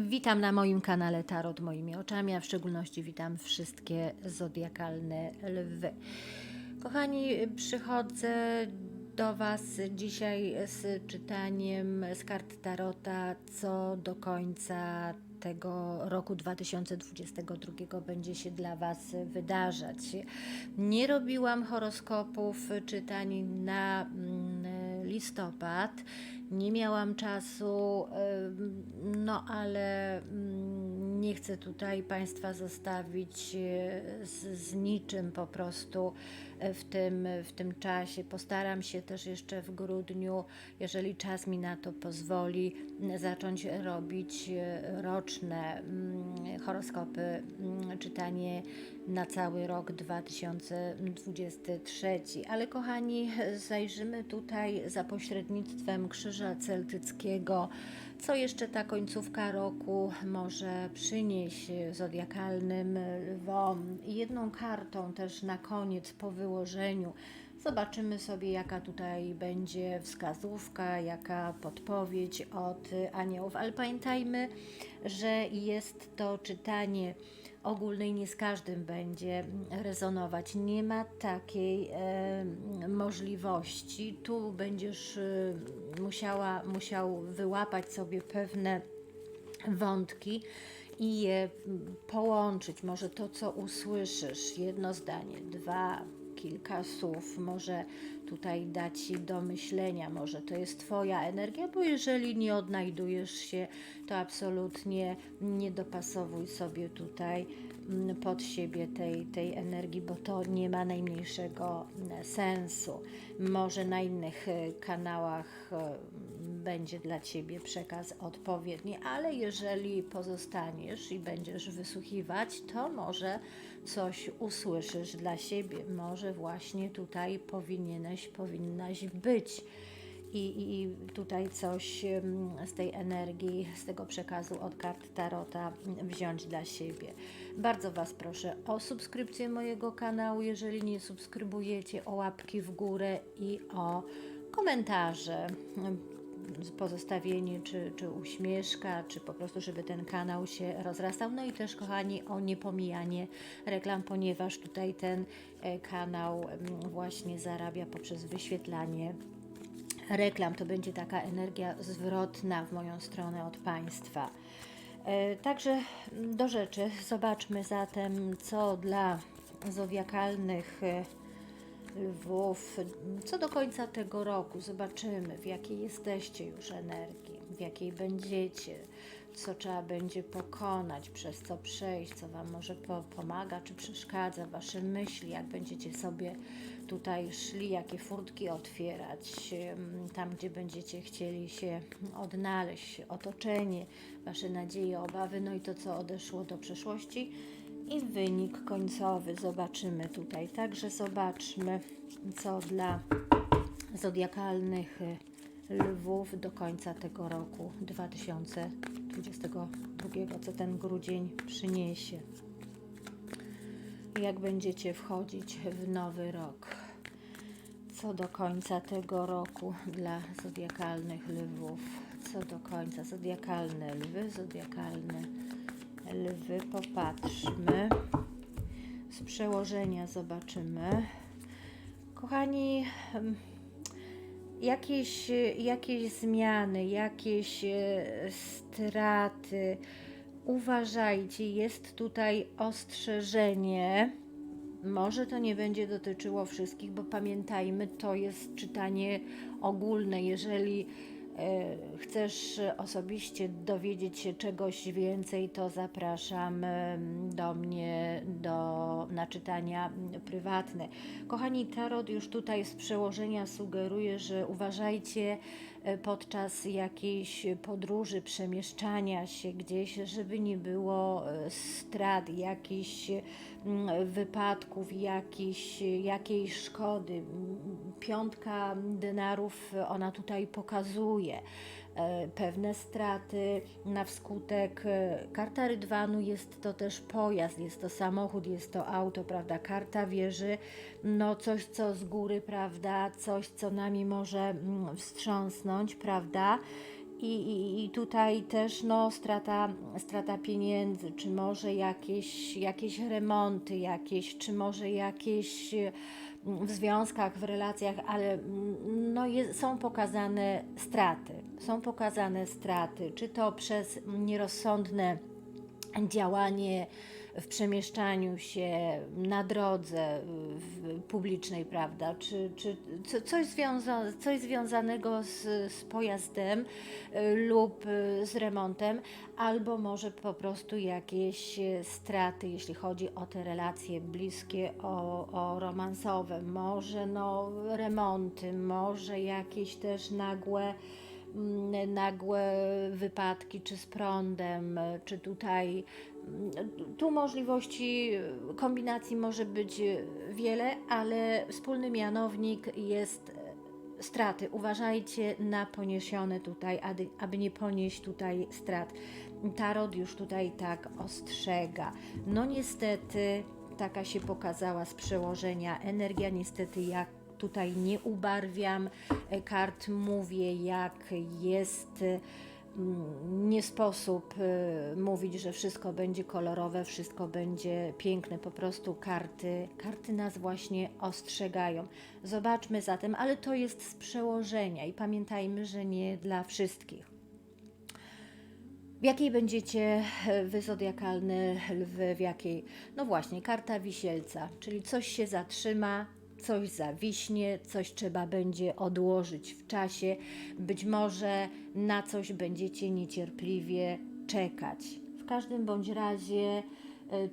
Witam na moim kanale Tarot moimi oczami, a w szczególności witam wszystkie zodiakalne lwy. Kochani, przychodzę do Was dzisiaj z czytaniem z kart Tarota, co do końca tego roku 2022 będzie się dla Was wydarzać. Nie robiłam horoskopów, czytań na mm, listopad. Nie miałam czasu, no ale mm, nie chcę tutaj Państwa zostawić e, z, z niczym po prostu w tym, w tym czasie. Postaram się też jeszcze w grudniu, jeżeli czas mi na to pozwoli, zacząć robić e, roczne mm, horoskopy, mm, czytanie na cały rok 2023. Ale kochani, zajrzymy tutaj za pośrednictwem Krzyża Celtyckiego, co jeszcze ta końcówka roku może przynieść zodiakalnym lwom. Jedną kartą też na koniec po wyłożeniu zobaczymy sobie, jaka tutaj będzie wskazówka, jaka podpowiedź od aniołów. Ale pamiętajmy, że jest to czytanie ogólne i nie z każdym będzie rezonować. Nie ma takiej e, możliwości. Tu będziesz e, musiała, musiał wyłapać sobie pewne wątki i je połączyć. Może to, co usłyszysz, jedno zdanie, dwa, kilka słów, może tutaj dać Ci do myślenia, może to jest Twoja energia, bo jeżeli nie odnajdujesz się, to absolutnie nie dopasowuj sobie tutaj mm, pod siebie tej, tej energii, bo to nie ma najmniejszego mm, sensu. Może na innych e, kanałach e, będzie dla Ciebie przekaz odpowiedni, ale jeżeli pozostaniesz i będziesz wysłuchiwać, to może coś usłyszysz dla siebie. Może właśnie tutaj powinieneś, powinnaś być. I, I tutaj coś z tej energii, z tego przekazu od kart Tarota wziąć dla siebie. Bardzo Was proszę o subskrypcję mojego kanału, jeżeli nie subskrybujecie, o łapki w górę i o komentarze pozostawienie czy, czy uśmieszka, czy po prostu, żeby ten kanał się rozrastał. No i też, kochani, o niepomijanie reklam, ponieważ tutaj ten e, kanał mm, właśnie zarabia poprzez wyświetlanie reklam. To będzie taka energia zwrotna w moją stronę od Państwa. E, Także do rzeczy. Zobaczmy zatem, co dla zodiakalnych e, lwów. Co do końca tego roku zobaczymy, w jakiej jesteście już energii, w jakiej będziecie, co trzeba będzie pokonać, przez co przejść, co Wam może po pomaga czy przeszkadza, Wasze myśli, jak będziecie sobie tutaj szli, jakie furtki otwierać, tam gdzie będziecie chcieli się odnaleźć, otoczenie, Wasze nadzieje, obawy, no i to, co odeszło do przeszłości i wynik końcowy zobaczymy tutaj. Także zobaczmy, co dla zodiakalnych lwów do końca tego roku 2022, co ten grudzień przyniesie. Jak będziecie wchodzić w nowy rok. Co do końca tego roku dla zodiakalnych lwów. Co do końca zodiakalne lwy, zodiakalne lwy, popatrzmy. Z przełożenia zobaczymy. Kochani, jakieś, jakieś zmiany, jakieś e, straty. Uważajcie, jest tutaj ostrzeżenie. Może to nie będzie dotyczyło wszystkich, bo pamiętajmy, to jest czytanie ogólne. Jeżeli chcesz osobiście dowiedzieć się czegoś więcej, to zapraszam em, do mnie do, na czytania mm, prywatne. Kochani, Tarot już tutaj z przełożenia sugeruje, że uważajcie e, podczas jakiejś podróży, przemieszczania się gdzieś, żeby nie było e, strat, jakichś mm, wypadków, jakiejś, jakiejś szkody. Piątka denarów ona tutaj pokazuje. E, pewne straty na wskutek e, karta rydwanu jest to też pojazd, jest to samochód, jest to auto, prawda, karta wieży, no coś co z góry, prawda, coś co nami może mm, wstrząsnąć, prawda, i, i, i tutaj też no, strata, strata pieniędzy, czy może jakieś, jakieś remonty, jakieś, czy może jakieś e, w związkach, w relacjach, ale mm, no, je, są pokazane straty. Są pokazane straty, czy to przez nierozsądne działanie w przemieszczaniu się na drodze publicznej, prawda? Czy, czy co- coś, związa, coś związanego z, z pojazdem y, lub y, z remontem, albo może po prostu jakieś y, straty, jeśli chodzi o te relacje bliskie, o, o romansowe, może no, remonty, może jakieś też nagłe mm, nagłe wypadki, czy z prądem, czy tutaj. Tu możliwości kombinacji może być wiele, ale wspólny mianownik jest straty. Uważajcie na poniesione tutaj, aby, aby nie ponieść tutaj strat. Tarot już tutaj tak ostrzega. No niestety taka się pokazała z przełożenia energia, niestety jak tutaj nie ubarwiam e, kart, mówię jak jest. Nie sposób e, mówić, że wszystko będzie kolorowe, wszystko będzie piękne. Po prostu karty, karty nas właśnie ostrzegają. Zobaczmy zatem, ale to jest z przełożenia i pamiętajmy, że nie dla wszystkich. W jakiej będziecie e, wy zodiakalne lwy, w jakiej? No właśnie, karta wisielca, czyli coś się zatrzyma, coś zawiśnie, coś trzeba będzie odłożyć w czasie, być może na coś będziecie niecierpliwie czekać. W każdym bądź razie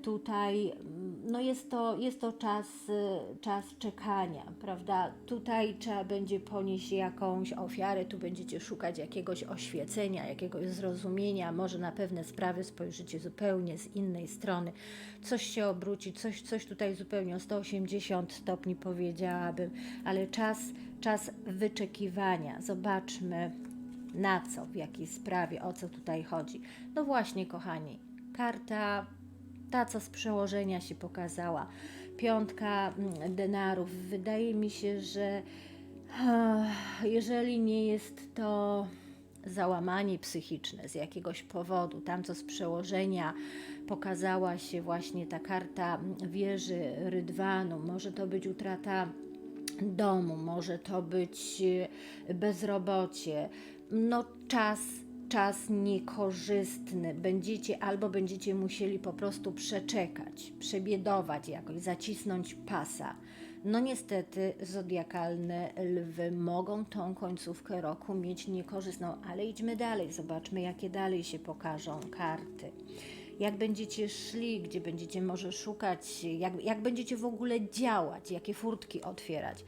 tutaj mm, no jest to, jest to czas, e, czas czekania, prawda? Tutaj trzeba będzie ponieść jakąś ofiarę, tu będziecie szukać jakiegoś oświecenia, jakiegoś zrozumienia, może na pewne sprawy spojrzycie zupełnie z innej strony, coś się obróci, coś, coś tutaj zupełnie o 180 stopni powiedziałabym, ale czas, czas wyczekiwania. Zobaczmy na co, w jakiej sprawie, o co tutaj chodzi. No właśnie, kochani, karta ta, co z przełożenia się pokazała. Piątka mm, denarów. Wydaje mi się, że ah, jeżeli nie jest to załamanie psychiczne z jakiegoś powodu, tam co z przełożenia pokazała się właśnie ta karta wieży Rydwanu, może to być utrata domu, może to być e, bezrobocie, no czas, czas niekorzystny. Będziecie albo będziecie musieli po prostu przeczekać, przebiedować jakoś, zacisnąć pasa. No niestety zodiakalne lwy mogą tą końcówkę roku mieć niekorzystną, ale idźmy dalej, zobaczmy jakie dalej się pokażą karty jak będziecie szli, gdzie będziecie może szukać, jak, jak będziecie w ogóle działać, jakie furtki otwierać.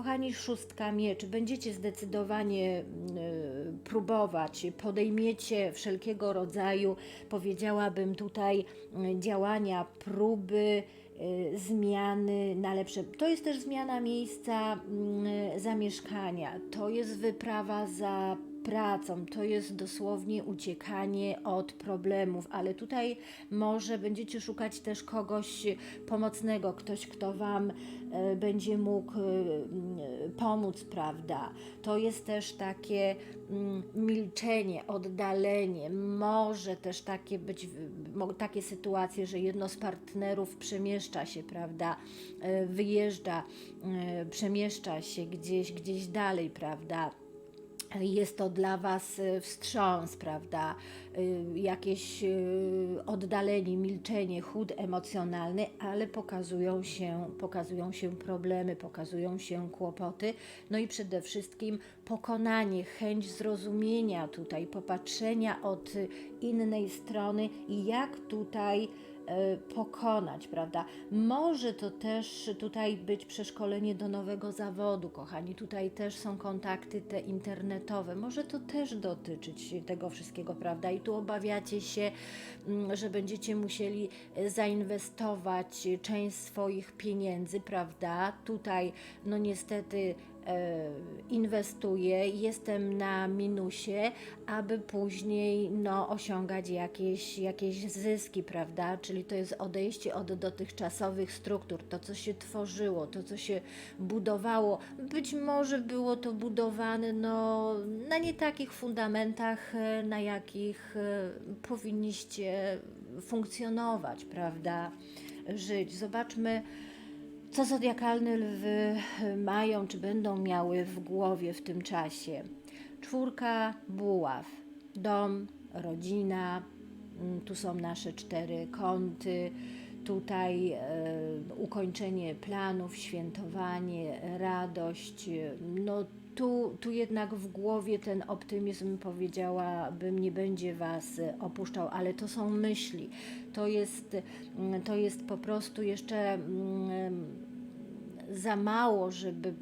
Kochani, szóstka mieczy, będziecie zdecydowanie y, próbować, podejmiecie wszelkiego rodzaju, powiedziałabym tutaj, y, działania, próby, y, zmiany na lepsze. To jest też zmiana miejsca y, zamieszkania, to jest wyprawa za pracą, to jest dosłownie uciekanie od problemów, ale tutaj może będziecie szukać też kogoś pomocnego, ktoś, kto Wam e, będzie mógł e, pomóc, prawda? To jest też takie mm, milczenie, oddalenie, może też takie być, takie sytuacje, że jedno z partnerów przemieszcza się, prawda? E, Wyjeżdża, przemieszcza się gdzieś, gdzieś dalej, prawda? Jest to dla Was y, wstrząs, prawda? Y, Jakieś y, oddalenie, milczenie, chód emocjonalny, ale pokazują się, pokazują się problemy, pokazują się kłopoty, no i przede wszystkim pokonanie, chęć zrozumienia tutaj, popatrzenia od innej strony i jak tutaj e, pokonać, prawda? Może to też tutaj być przeszkolenie do nowego zawodu, kochani. Tutaj też są kontakty te internetowe. Może to też dotyczyć tego wszystkiego, prawda? I tu obawiacie się, mm, że będziecie musieli e, zainwestować część swoich pieniędzy, prawda? Tutaj, no niestety, inwestuję, jestem na minusie, aby później no, osiągać jakieś, jakieś zyski, prawda? Czyli to jest odejście od dotychczasowych struktur, to co się tworzyło, to co się budowało. Być może było to budowane no, na nie takich fundamentach, e, na jakich e, powinniście funkcjonować, prawda? Żyć. Zobaczmy co zodiakalne lwy mają, czy będą miały w głowie w tym czasie? Czwórka buław, dom, rodzina, mm, tu są nasze cztery kąty, tutaj e, ukończenie planów, świętowanie, radość. No tu, tu jednak w głowie ten optymizm powiedziałabym nie będzie Was opuszczał, ale to są myśli. To jest, mm, to jest po prostu jeszcze mm, za mało, żeby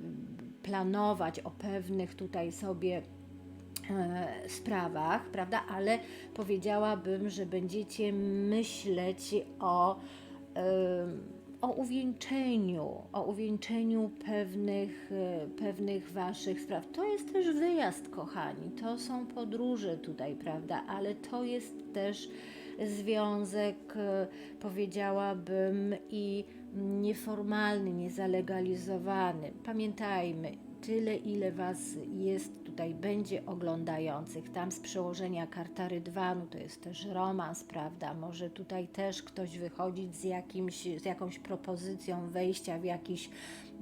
planować o pewnych tutaj sobie e, sprawach, prawda? Ale powiedziałabym, że będziecie myśleć o, e, o uwieńczeniu, o uwieńczeniu pewnych, e, pewnych waszych spraw. To jest też wyjazd, kochani, to są podróże tutaj, prawda? Ale to jest też związek, e, powiedziałabym, i nieformalny, niezalegalizowany. Pamiętajmy, tyle ile Was jest tutaj, będzie oglądających. Tam z przełożenia karta Rydwanu to jest też romans, prawda? Może tutaj też ktoś wychodzić z, jakimś, z jakąś propozycją wejścia w jakiś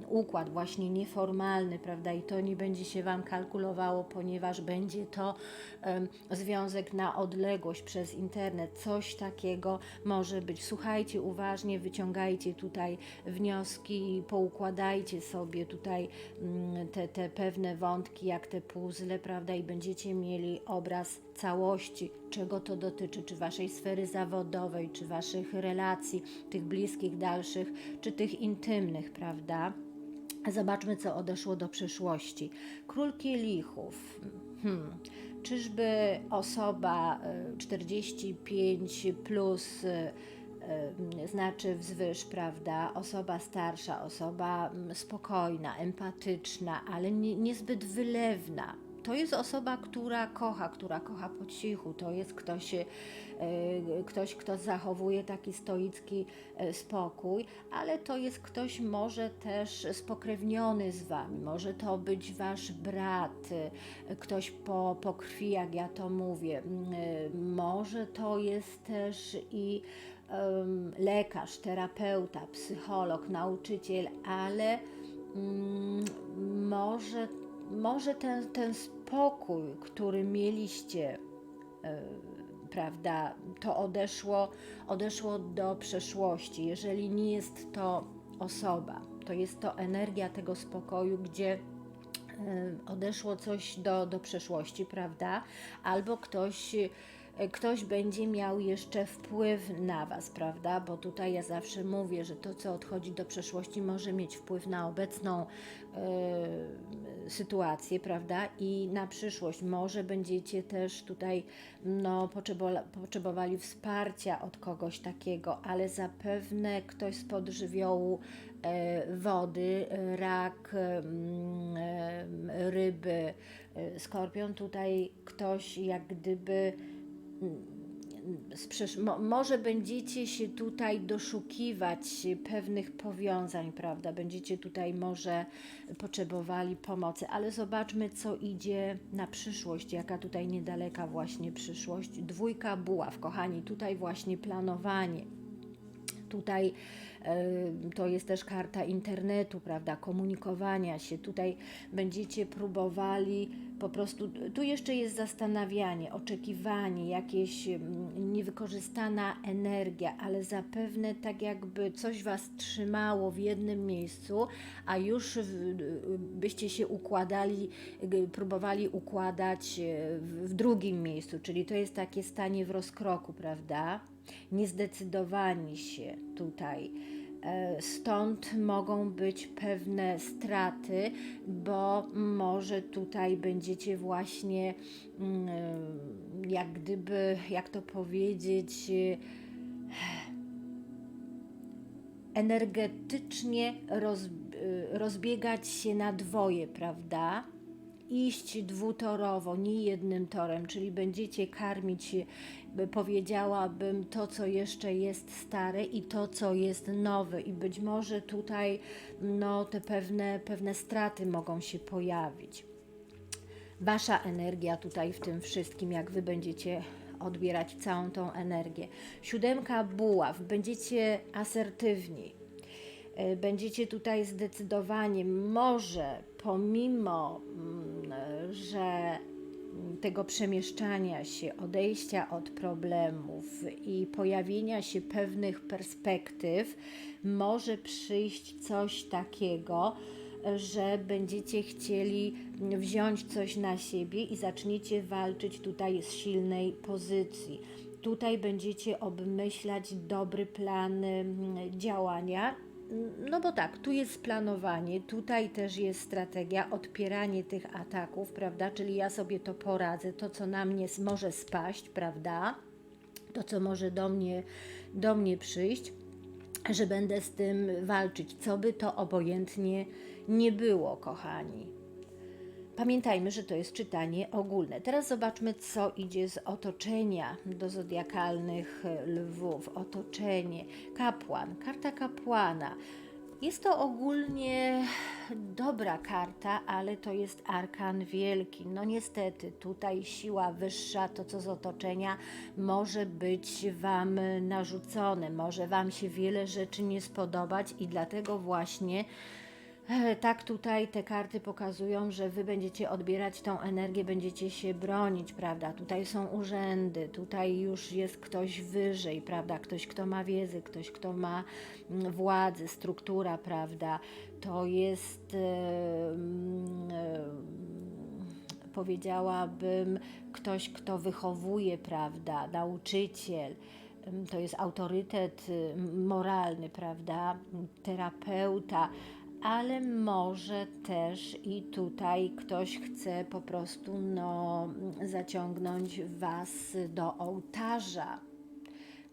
układ właśnie nieformalny, prawda? I to nie będzie się Wam kalkulowało, ponieważ będzie to um, związek na odległość przez internet. Coś takiego może być. Słuchajcie uważnie, wyciągajcie tutaj wnioski, poukładajcie sobie tutaj um, te, te pewne wątki, jak te puzzle, prawda? I będziecie mieli obraz całości, czego to dotyczy, czy waszej sfery zawodowej, czy waszych relacji, tych bliskich, dalszych, czy tych intymnych, prawda? Zobaczmy, co odeszło do przeszłości. Król kielichów. Hmm. Czyżby osoba 45 plus znaczy wzwyż, prawda? Osoba starsza, osoba spokojna, empatyczna, ale nie, niezbyt wylewna, to jest osoba, która kocha, która kocha po cichu. To jest ktoś, e, ktoś, kto zachowuje taki stoicki e, spokój, ale to jest ktoś może też spokrewniony z wami. Może to być wasz brat, e, ktoś po, po krwi, jak ja to mówię. Może to jest też i lekarz, terapeuta, psycholog, nauczyciel, ale um, może może ten, ten spokój, który mieliście, e, prawda, to odeszło, odeszło do przeszłości. Jeżeli nie jest to osoba, to jest to energia tego spokoju, gdzie e, odeszło coś do, do przeszłości, prawda? Albo ktoś ktoś będzie miał jeszcze wpływ na Was, prawda? Bo tutaj ja zawsze mówię, że to, co odchodzi do przeszłości, może mieć wpływ na obecną y, sytuację, prawda? I na przyszłość. Może będziecie też tutaj no, potrzebowali wsparcia od kogoś takiego, ale zapewne ktoś z podżywiołu y, wody, rak, y, ryby, skorpion, tutaj ktoś jak gdyby mo może będziecie się tutaj doszukiwać pewnych powiązań, prawda? Będziecie tutaj może potrzebowali pomocy, ale zobaczmy, co idzie na przyszłość, jaka tutaj niedaleka właśnie przyszłość. Dwójka buław, kochani, tutaj właśnie planowanie. Tutaj to jest też karta internetu, prawda, komunikowania się. Tutaj będziecie próbowali po prostu, tu jeszcze jest zastanawianie, oczekiwanie, jakieś niewykorzystana energia, ale zapewne tak jakby coś Was trzymało w jednym miejscu, a już byście się układali, próbowali układać e, w drugim miejscu, czyli to jest takie stanie w rozkroku, prawda? Niezdecydowani się tutaj stąd mogą być pewne straty, bo może tutaj będziecie właśnie mm, jak gdyby, jak to powiedzieć, energetycznie roz, y, rozbiegać się na dwoje, prawda? Iść dwutorowo, nie jednym torem, czyli będziecie karmić, by powiedziałabym, to, co jeszcze jest stare i to, co jest nowe. I być może tutaj no, te pewne, pewne straty mogą się pojawić. Wasza energia tutaj w tym wszystkim, jak Wy będziecie odbierać całą tą energię. Siódemka buław, będziecie asertywni, będziecie tutaj zdecydowani, może pomimo, mm, że tego przemieszczania się, odejścia od problemów i pojawienia się pewnych perspektyw, może przyjść coś takiego, że będziecie chcieli wziąć coś na siebie i zaczniecie walczyć tutaj z silnej pozycji. Tutaj będziecie obmyślać dobry plan mm, działania. No bo tak, tu jest planowanie, tutaj też jest strategia, odpieranie tych ataków, prawda? Czyli ja sobie to poradzę, to co na mnie może spaść, prawda? To co może do mnie, do mnie przyjść że będę z tym walczyć, co by to obojętnie nie było, kochani. Pamiętajmy, że to jest czytanie ogólne. Teraz zobaczmy, co idzie z otoczenia do zodiakalnych e, lwów. Otoczenie. Kapłan, karta kapłana. Jest to ogólnie dobra karta, ale to jest arkan wielki. No niestety, tutaj siła wyższa, to co z otoczenia, może być Wam narzucone, może Wam się wiele rzeczy nie spodobać i dlatego właśnie Tak, tutaj te karty pokazują, że wy będziecie odbierać tą energię, będziecie się bronić, prawda? Tutaj są urzędy, tutaj już jest ktoś wyżej, prawda? Ktoś, kto ma wiedzę, ktoś, kto ma mm, władzę, struktura, prawda? To jest. e, mm, e, powiedziałabym, ktoś, kto wychowuje, prawda, nauczyciel, to jest autorytet y, moralny, prawda, terapeuta, ale może też i tutaj ktoś chce po prostu no, zaciągnąć Was do ołtarza.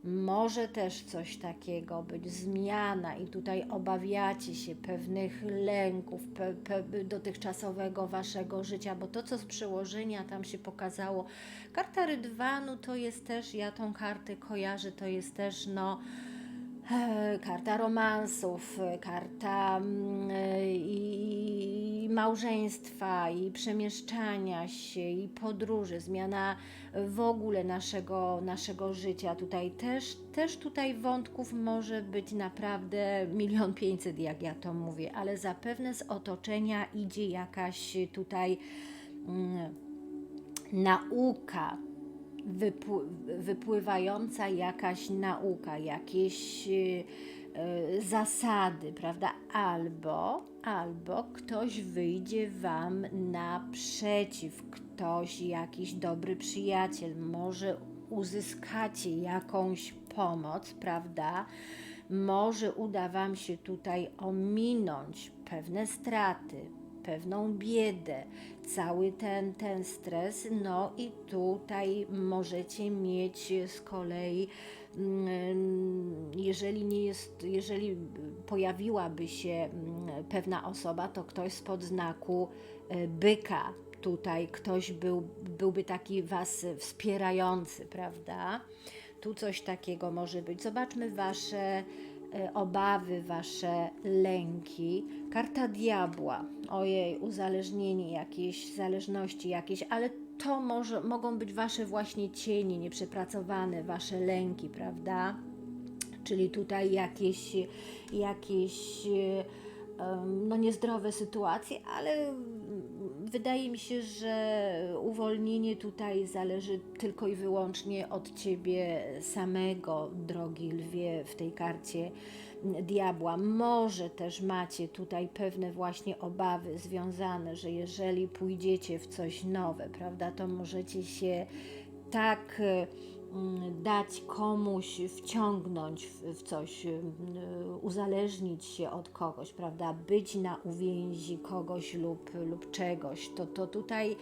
Może też coś takiego być, zmiana, i tutaj obawiacie się pewnych lęków pe, pe, dotychczasowego waszego życia, bo to, co z przełożenia tam się pokazało, karta Rydwanu to jest też, ja tą kartę kojarzę, to jest też, no, karta romansów, e, karta mm, e, i małżeństwa, i przemieszczania się, i podróży, zmiana w ogóle naszego, naszego życia. Tutaj też, też tutaj wątków może być naprawdę milion pięćset, jak ja to mówię, ale zapewne z otoczenia idzie jakaś tutaj mm, nauka, wypł- wypływająca jakaś nauka, jakieś y, y, zasady, prawda? Albo, albo ktoś wyjdzie Wam naprzeciw, ktoś, jakiś dobry przyjaciel, może uzyskacie jakąś pomoc, prawda? Może uda Wam się tutaj ominąć pewne straty, pewną biedę, cały ten, ten stres, no i tutaj możecie mieć z kolei, mm, jeżeli nie jest, jeżeli pojawiłaby się mm, pewna osoba, to ktoś spod znaku e, byka, tutaj ktoś był, byłby taki Was wspierający, prawda? Tu coś takiego może być. Zobaczmy Wasze obawy, wasze lęki. Karta diabła, ojej, uzależnienie jakieś, zależności jakieś, ale to może, mogą być wasze właśnie cienie nieprzepracowane, wasze lęki, prawda? Czyli tutaj jakieś, jakieś em, no niezdrowe sytuacje, ale wydaje mi się, że uwolnienie tutaj zależy tylko i wyłącznie od ciebie samego, drogi lwie, w tej karcie diabła. Może też macie tutaj pewne właśnie obawy związane, że jeżeli pójdziecie w coś nowe, prawda, to możecie się tak e, dać komuś, wciągnąć w, coś, y, uzależnić się od kogoś, prawda, być na uwięzi kogoś lub, lub czegoś, to, to tutaj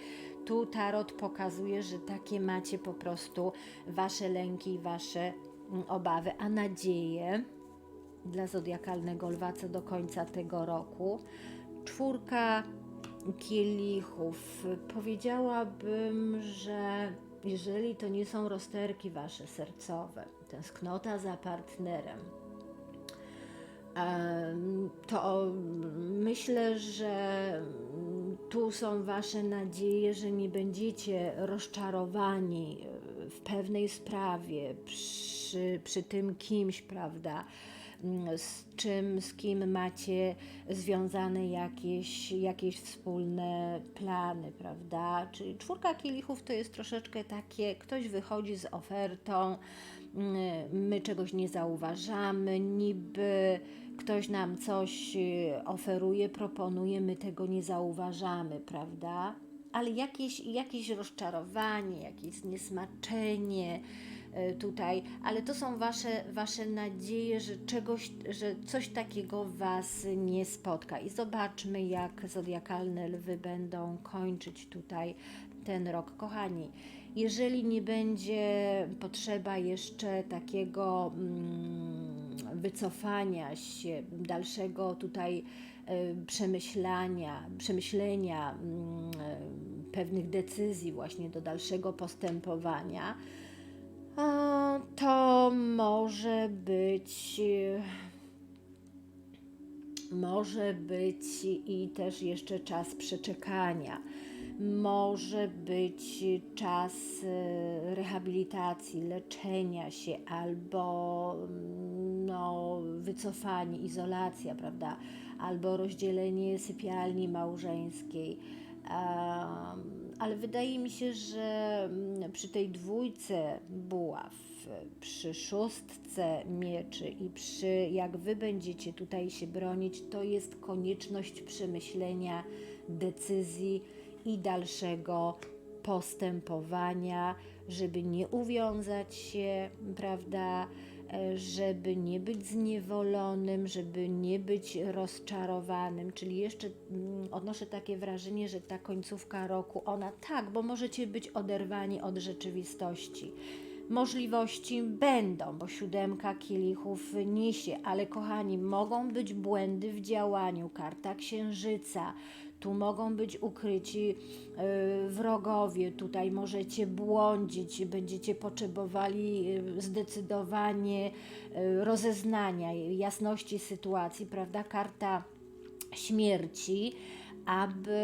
tu tarot pokazuje, że takie macie po prostu wasze lęki, wasze mm, obawy, a nadzieje dla zodiakalnego lwa co do końca tego roku. Czwórka kielichów. Powiedziałabym, że jeżeli to nie są rozterki wasze sercowe, tęsknota za partnerem, em, to myślę, że tu są Wasze nadzieje, że nie będziecie rozczarowani e, w pewnej sprawie, przy, przy tym kimś, prawda? Mm, Z czym, z kim macie związane jakieś, jakieś wspólne plany, prawda? Czyli czwórka kielichów to jest troszeczkę takie, ktoś wychodzi z ofertą, mm, my czegoś nie zauważamy, niby ktoś nam coś y, oferuje, proponuje, my tego nie zauważamy, prawda? Ale jakieś, jakieś rozczarowanie, jakieś zniesmaczenie tutaj, ale to są wasze, wasze nadzieje, że czegoś, że coś takiego was nie spotka. I zobaczmy, jak zodiakalne lwy będą kończyć tutaj ten rok. Kochani, jeżeli nie będzie potrzeba jeszcze takiego mm, wycofania się, dalszego tutaj e, przemyślania, przemyślenia mm, e, pewnych decyzji właśnie do dalszego postępowania, to może być może być i też jeszcze czas przeczekania. Może być czas e, rehabilitacji, leczenia się albo mm, no, wycofanie, izolacja, prawda? Albo rozdzielenie sypialni małżeńskiej. Em, ale wydaje mi się, że mm, przy tej dwójce buław, przy szóstce mieczy i przy jak wy będziecie tutaj się bronić, to jest konieczność przemyślenia decyzji i dalszego postępowania, żeby nie uwiązać się, prawda? Żeby nie być zniewolonym, żeby nie być rozczarowanym. Czyli jeszcze mm, odnoszę takie wrażenie, że ta końcówka roku, ona tak, bo możecie być oderwani od rzeczywistości. Możliwości będą, bo siódemka kielichów niesie, ale kochani, mogą być błędy w działaniu. Karta księżyca, tu mogą być ukryci yy, wrogowie, tutaj możecie błądzić, będziecie potrzebowali yy, zdecydowanie yy, rozeznania, jasności sytuacji, prawda? Karta śmierci, aby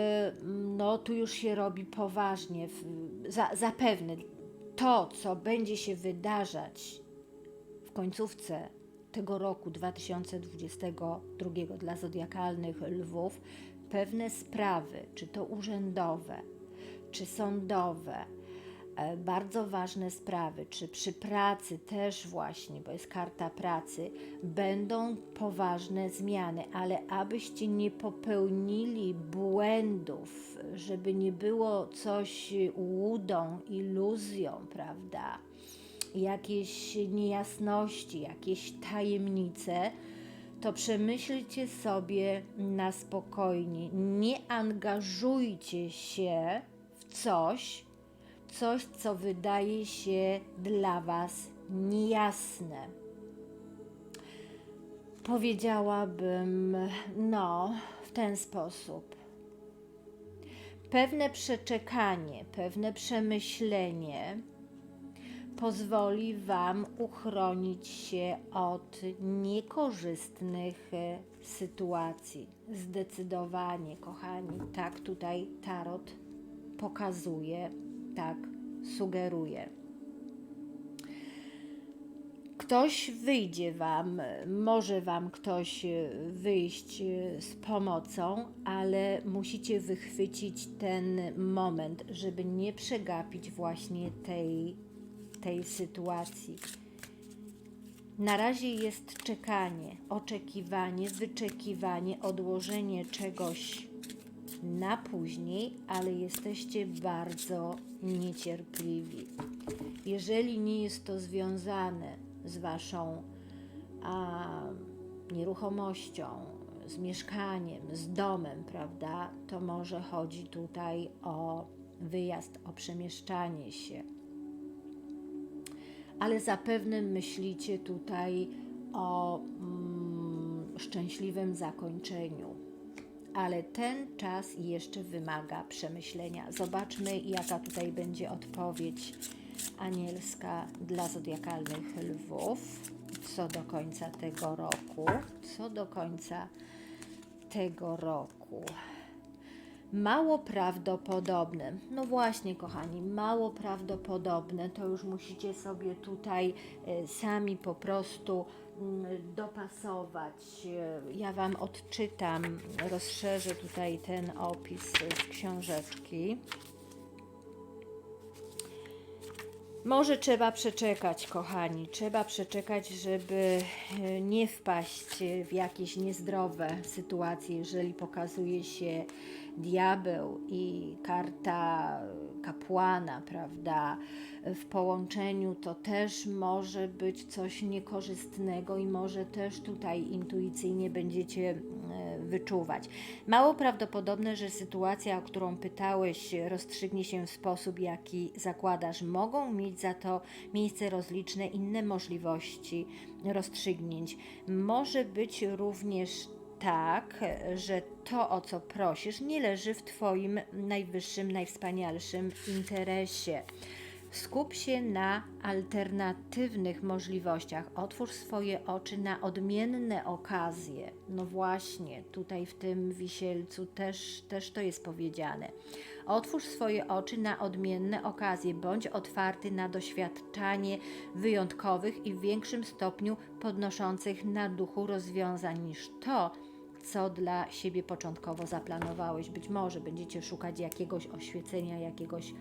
no tu już się robi poważnie, za, zapewne to, co będzie się wydarzać w końcówce tego roku 2022 dla zodiakalnych lwów, pewne sprawy, czy to urzędowe, czy sądowe, e, bardzo ważne sprawy, czy przy pracy też właśnie, bo jest karta pracy, będą poważne zmiany, ale abyście nie popełnili błędów, żeby nie było coś łudą, iluzją, prawda? Jakieś niejasności, jakieś tajemnice, to przemyślcie sobie na spokojnie. Nie angażujcie się w coś, coś, co wydaje się dla Was niejasne. Powiedziałabym, no, w ten sposób. Pewne przeczekanie, pewne przemyślenie pozwoli Wam uchronić się od niekorzystnych e, sytuacji. Zdecydowanie, kochani, tak tutaj tarot pokazuje, tak sugeruje. Ktoś wyjdzie Wam, może Wam ktoś e, wyjść e, z pomocą, ale musicie wychwycić ten moment, żeby nie przegapić właśnie tej, tej sytuacji. Na razie jest czekanie, oczekiwanie, wyczekiwanie, odłożenie czegoś na później, ale jesteście bardzo niecierpliwi. Jeżeli nie jest to związane z Waszą a, nieruchomością, z mieszkaniem, z domem, prawda, to może chodzi tutaj o wyjazd, o przemieszczanie się. Ale zapewne myślicie tutaj o mm, szczęśliwym zakończeniu. Ale ten czas jeszcze wymaga przemyślenia. Zobaczmy, jaka tutaj będzie odpowiedź anielska dla zodiakalnych lwów. Co do końca tego roku. Co do końca tego roku. Mało prawdopodobne. No właśnie, kochani, mało prawdopodobne. To już musicie sobie tutaj e, sami po prostu mm, dopasować. E, Ja Wam odczytam, rozszerzę tutaj ten opis z książeczki. Może trzeba przeczekać, kochani. Trzeba przeczekać, żeby e, nie wpaść w jakieś niezdrowe sytuacje, jeżeli pokazuje się diabeł i karta kapłana, prawda? W połączeniu to też może być coś niekorzystnego i może też tutaj intuicyjnie będziecie e, wyczuwać. Mało prawdopodobne, że sytuacja, o którą pytałeś, rozstrzygnie się w sposób, jaki zakładasz. Mogą mieć za to miejsce rozliczne inne możliwości rozstrzygnięć. Może być również tak, że to, o co prosisz, nie leży w Twoim najwyższym, najwspanialszym interesie. Skup się na alternatywnych możliwościach. Otwórz swoje oczy na odmienne okazje. No właśnie, tutaj w tym wisielcu też, też to jest powiedziane. Otwórz swoje oczy na odmienne okazje. Bądź otwarty na doświadczanie wyjątkowych i w większym stopniu podnoszących na duchu rozwiązań niż to, co dla siebie początkowo zaplanowałeś. Być może będziecie szukać jakiegoś oświecenia, jakiegoś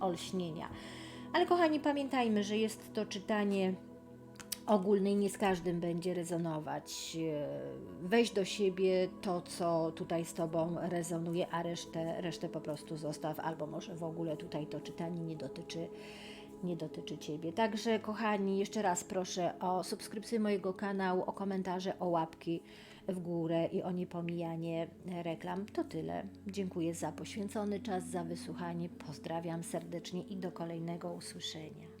olśnienia. Ale kochani, pamiętajmy, że jest to czytanie ogólne i nie z każdym będzie rezonować. Weź do siebie to, co tutaj z Tobą rezonuje, a resztę, resztę po prostu zostaw, albo może w ogóle tutaj to czytanie nie dotyczy nie dotyczy Ciebie. Także, kochani, jeszcze raz proszę o subskrypcję mojego kanału, o komentarze, o łapki w górę i o niepomijanie reklam. To tyle. Dziękuję za poświęcony czas, za wysłuchanie. Pozdrawiam serdecznie i do kolejnego usłyszenia.